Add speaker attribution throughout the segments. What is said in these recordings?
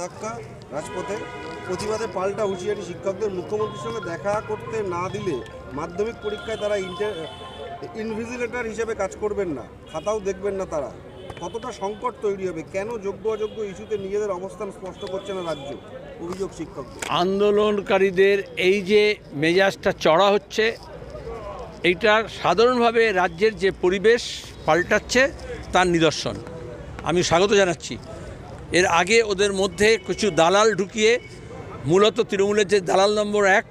Speaker 1: ধাক্কা, রাজপথে প্রতিবাদে পাল্টা হুঁশিয়ারি শিক্ষকদের। মুখ্যমন্ত্রীর সঙ্গে দেখা করতে না দিলে মাধ্যমিক পরীক্ষায় তারা ইন্টার, ইনভিজিলেটর হিসেবে কাজ করবেন না, খাতাও দেখবেন না তারা। কতটা সংকট তৈরি হবে? কেন যোগ্য অযোগ্য ইস্যুতে নিজেদের অবস্থান স্পষ্ট করছে না রাজ্য? অভিযোগ শিক্ষক
Speaker 2: আন্দোলনকারীদের এই যে মেজাজটা চড়া হচ্ছে এইটা সাধারণভাবে রাজ্যের যে পরিবেশ পাল্টাচ্ছে, তার নিদর্শন। আমি স্বাগত জানাচ্ছি। এর আগে ওদের মধ্যে কিছু দালাল ঢুকিয়ে মূলত তৃণমূলের যে দালাল নম্বর এক,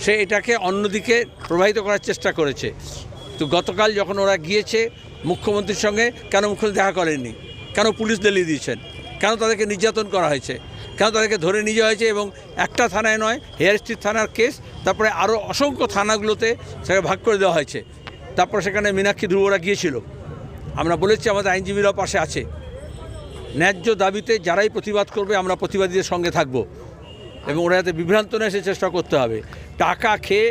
Speaker 2: সে এটাকে অন্যদিকে প্রবাহিত করার চেষ্টা করেছে। তো গতকাল যখন ওরা গিয়েছে মুখ্যমন্ত্রীর সঙ্গে, কেন মুখ্যমন্ত্রী দেখা করেননি? কেন পুলিশ দিল্লি দিয়েছেন? কেন তাদেরকে নির্যাতন করা হয়েছে? কেন তাদেরকে ধরে নিয়ে যাওয়া হয়েছে? এবং একটা থানায় নয়, হেয়ার স্ট্রিট থানার কেস, তারপরে আরও অসংখ্য থানাগুলোতে সেখানে ভাগ করে দেওয়া হয়েছে। তারপরে সেখানে মীনাক্ষী ধ্রুবরা গিয়েছিল। আমরা বলেছি আমাদের আইনজীবীরাও পাশে আছে। ন্যায্য দাবিতে যারাই প্রতিবাদ করবে, আমরা প্রতিবাদীদের সঙ্গে থাকব এবং ওরা যাতে বিভ্রান্ত না এসে চেষ্টা করতে হবে। টাকা খেয়ে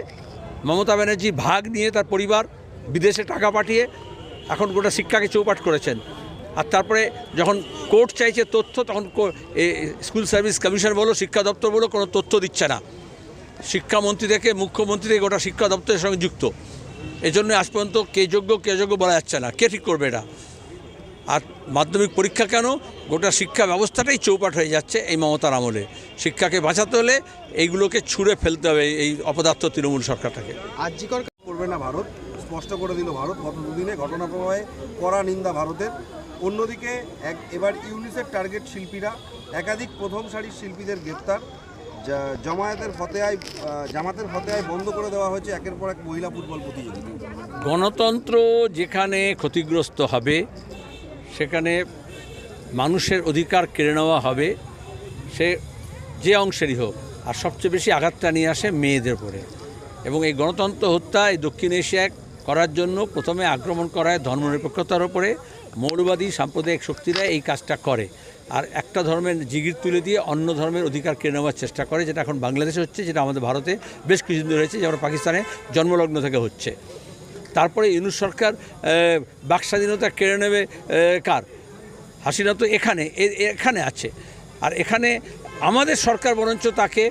Speaker 2: মমতা ব্যানার্জি ভাগ নিয়ে তার পরিবার বিদেশে টাকা পাঠিয়ে এখন গোটা শিক্ষাকে চৌপাট করেছেন। আর তারপরে যখন কোর্ট চাইছে তথ্য, তখন স্কুল সার্ভিস কমিশন বলো, শিক্ষা দপ্তর বলো, কোনো তথ্য দিচ্ছে না। শিক্ষামন্ত্রী থেকে মুখ্যমন্ত্রী থেকে গোটা শিক্ষা দপ্তরের সঙ্গে যুক্ত। এজন্য আজ পর্যন্ত কে যোগ্য কে যোগ্য বলা যাচ্ছে না। কে ঠিক করবে এটা? আর মাধ্যমিক পরীক্ষা কেন? গোটা শিক্ষা ব্যবস্থাটাই চৌপাট হয়ে যাচ্ছে এই মমতার আমলে। শিক্ষাকে বাঁচাতে হলে এইগুলোকে ছুঁড়ে ফেলতে হবে এই অপদার্থ তৃণমূল সরকারটাকে।
Speaker 3: আরজিকর
Speaker 1: করবে না ভারত স্পষ্ট করে দিল ভারত। গত দুদিনে ঘটনা প্রবাহে কড়া নিন্দা ভারতের। অন্যদিকে এক এবার ইউনিসেফ টার্গেট শিল্পীরা একাধিক প্রথম সারির শিল্পীদের গ্রেপ্তার। জামায়াতের ফতেয়ায় জামাতের ফতেয়ায় বন্ধ করে দেওয়া হয়েছে একের পর এক মহিলা ফুটবল প্রতিযোগিতা
Speaker 2: গণতন্ত্র যেখানে ক্ষতিগ্রস্ত হবে সেখানে মানুষের অধিকার কেড়ে নেওয়া হবে, সে যে অংশেরই হোক, আর সবচেয়ে বেশি আঘাতটা নিয়ে আসে মেয়েদের উপরে। এবং এই গণতন্ত্র হত্যা এই দক্ষিণ এশিয়ায় করার জন্য প্রথমে আক্রমণ করায় ধর্মনিরপেক্ষতার ওপরে মৌলবাদী সাম্প্রদায়িক শক্তিরা এই কাজটা করে। আর একটা ধর্মের জিগির তুলে দিয়ে অন্য ধর্মের অধিকার কেড়ে নেওয়ার চেষ্টা করে, যেটা এখন বাংলাদেশে হচ্ছে, যেটা আমাদের ভারতে বেশ কিছুদিন ধরে হয়েছে, যেমন পাকিস্তানে জন্মলগ্ন থেকে হচ্ছে। তারপরে ইউনুস সরকার বাক স্বাধীনতা কেড়ে নেবে কার? হাসিনা তো এখানে এখানে আছে। আর এখানে আমাদের সরকার বরঞ্চ তাকে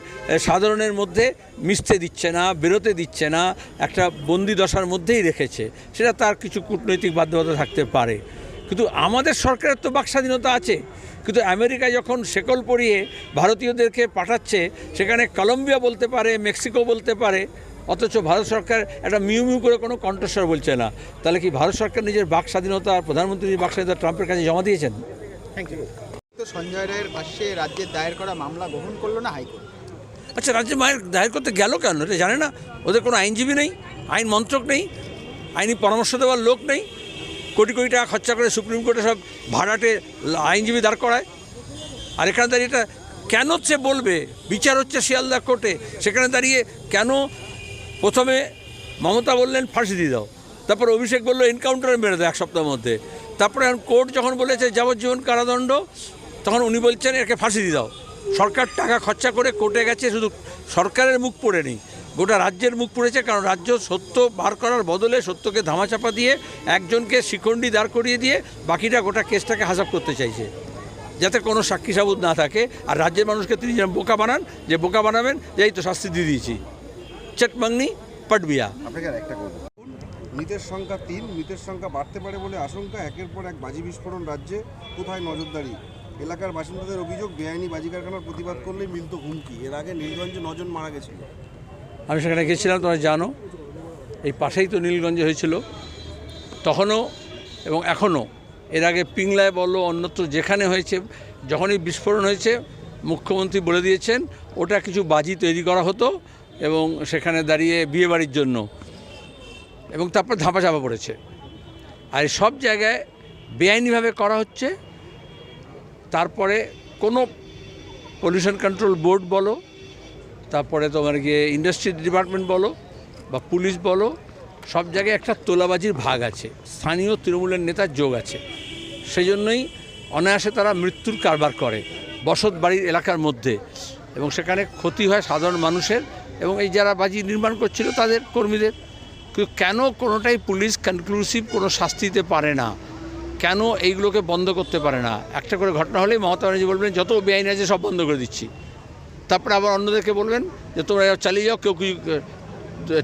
Speaker 2: সাধারণের মধ্যে মিশতে দিচ্ছে না, বেরোতে দিচ্ছে না, একটা বন্দি দশার মধ্যেই রেখেছে। সেটা তার কিছু কূটনৈতিক বাধ্যবাধকতা থাকতে পারে। কিন্তু আমাদের সরকারের তো বাক স্বাধীনতা আছে। কিন্তু আমেরিকা যখন শেকল পরিয়ে ভারতীয়দেরকে পাঠাচ্ছে, সেখানে কলম্বিয়া বলতে পারে, মেক্সিকো বলতে পারে অথচ ভারত সরকার একটা মিউ মিউ করে কোনো কণ্ঠস্বর বলছে না। তাহলে কি ভারত সরকার নিজের বাক স্বাধীনতা আর প্রধানমন্ত্রীর বাক স্বাধীনতা ট্রাম্পের কাছে জমা দিয়েছেন?
Speaker 3: থ্যাংক ইউ তো সঞ্জয় রায়ের পাশে রাজ্যের দায়ের করা মামলা গ্রহণ করল না হাইকোর্ট?
Speaker 2: আচ্ছা রাজ্যে মায়ের দায়ের করতে গেল কেন? এটা জানে না। ওদের কোনো আইনজীবী নেই আইন মন্ত্রক নেই আইনি পরামর্শ দেওয়ার লোক নেই। কোটি কোটি টাকা খরচা করে সুপ্রিম কোর্টে সব ভাড়াটে আইনজীবী দাঁড় করায়। আর এখানে দাঁড়িয়ে এটা কেন সে বলবে? বিচার হচ্ছে শিয়ালদা কোর্টে। সেখানে দাঁড়িয়ে কেন প্রথমে মমতা বললেন, ফাঁসি দিয়ে দাও। তারপর অভিষেক বলল এনকাউন্টারে মেরে দাও এক সপ্তাহের মধ্যে। তারপরে এখন কোর্ট যখন বলেছে যাবজ্জীবন কারাদণ্ড, তখন উনি বলছেন, একে ফাঁসি দিয়ে দাও। সরকার টাকা খরচা করে কোর্টে গেছে, শুধু সরকারের মুখ পড়ে নেই, গোটা রাজ্যের মুখ পড়েছে, কারণ রাজ্য সত্য বার করার বদলে সত্যকে ধামাচাপা দিয়ে একজনকে শিখণ্ডি দাঁড় করিয়ে দিয়ে বাকিটা গোটা কেসটাকে হাসাব করতে চাইছে, যাতে কোনো সাক্ষী সাবুত না থাকে। আর রাজ্যের মানুষকে তিনি যেন বোকা বানান, যে বোকা বানাবেন যে এই তো শাস্তি দিয়ে দিয়েছি। চেট মাংনি পাটবিয়া
Speaker 1: আপনাকে একটা করব মৃতের সংখ্যা তিন মৃতের সংখ্যা বাড়তে পারে বলে আশঙ্কা একের পর এক বাজি বিস্ফোরণ রাজ্যে কোথায় নজরদারি? এলাকার বাসিন্দাদের অভিযোগ বেআইনি বাজি কারখানার প্রতিবাদ করলেই মিলত হুমকি। এর আগে নীলগঞ্জে নজন মারা গেছিল।
Speaker 2: আমি সেখানে গেছিলাম তোমরা জানো এই পাশেই তো নীলগঞ্জে হয়েছিল। তখনও এবং এখনও এর আগে পিংলায় বলো অন্যত্র যেখানে হয়েছে যখনই বিস্ফোরণ হয়েছে মুখ্যমন্ত্রী বলে দিয়েছেন ওটা কিছু বাজি তৈরি করা হতো। এবং সেখানে দাঁড়িয়ে বিয়েবাড়ির জন্য। এবং তারপর ধাপা চাপা পড়েছে। আর সব জায়গায় বেআইনিভাবে করা হচ্ছে। তারপরে কোনো পলিউশন কন্ট্রোল বোর্ড বলো, তারপরে তোমার গিয়ে ইন্ডাস্ট্রি ডিপার্টমেন্ট বলো বা পুলিশ বলো, সব জায়গায় একটা তোলাবাজির ভাগ আছে। স্থানীয় তৃণমূলের নেতার যোগ আছে। সেই জন্যই অনায়াসে তারা মৃত্যুর কারবার করে বসত বাড়ির এলাকার মধ্যে। এবং সেখানে ক্ষতি হয় সাধারণ মানুষের এবং এই যারা বাজি নির্মাণ করছিল তাদের কর্মীদের কেন কোনোটাই পুলিশ কনক্লুসিভ কোনো শাস্তি দিতে পারে না? কেন এইগুলোকে বন্ধ করতে পারে না? একটা করে ঘটনা হলেই মমতা ব্যানার্জি বলবেন, যত বেআইন আছে সব বন্ধ করে দিচ্ছি। তারপরে আবার অন্যদেরকে বলবেন যে, তোমরা চালিয়ে যাও, কেউ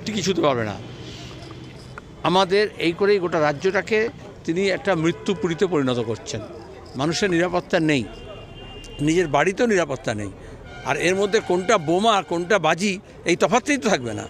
Speaker 2: টিকি ছুতে পারবে না। আমাদের এই করেই গোটা রাজ্যটাকে তিনি একটা মৃত্যু মৃত্যুপুরীতে পরিণত করছেন। মানুষের নিরাপত্তা নেই। নিজের বাড়িতেও নিরাপত্তা নেই। আর এর মধ্যে কোনটা বোমা কোনটা বাজি এই তফাতেই তো থাকবে না।